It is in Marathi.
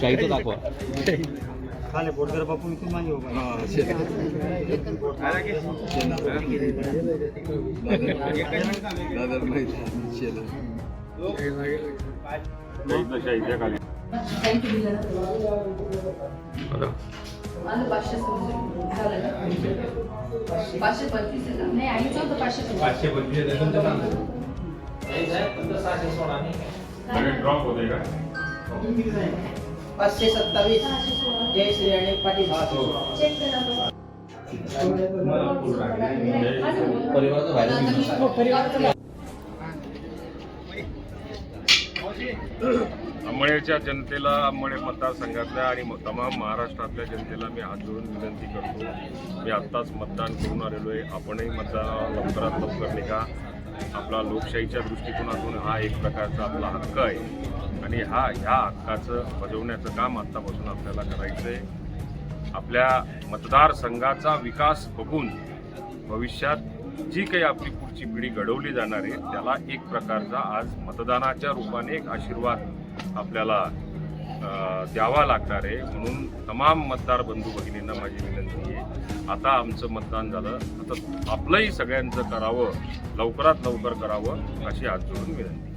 शाहीचं दाखवा खाले बोटकर बापू इथून मागे उभा माझं पाचशे सोडून झालं ना? पाचशे पंचवीस? नाही आईचं होतं पाचशे पंचवीस. पाचशे सत्तावीस. जय श्री आणि पाटील. व्हायरल अंमळेच्या जनतेला अंमळे मतदारसंघातल्या आणि तमाम महाराष्ट्रातल्या जनतेला मी हात जोडून विनंती करतो. मी आत्ताच मतदान करून आलेलो आहे. आपणही मतदानाला लवकरात लवकर निघा. आपला लोकशाहीच्या दृष्टिकोनातून हा एक प्रकारचा आपला हक्क आहे. आणि हा ह्या हक्काचं बजवण्याचं काम आत्तापासून आपल्याला करायचं आहे. आपल्या मतदारसंघाचा विकास बघून भविष्यात जी काही आपली पुढची पिढी घडवली जाणार आहे त्याला एक प्रकारचा आज मतदानाच्या रूपाने एक आशीर्वाद आपल्याला द्यावा लागणार आहे. म्हणून तमाम मतदार बंधू भगिनींना माझी विनंती आहे. आता आमचं मतदान झालं. आता आपलंही सगळ्यांचं करावं. लवकरात लवकर करावं अशी आज जोडून विनंती.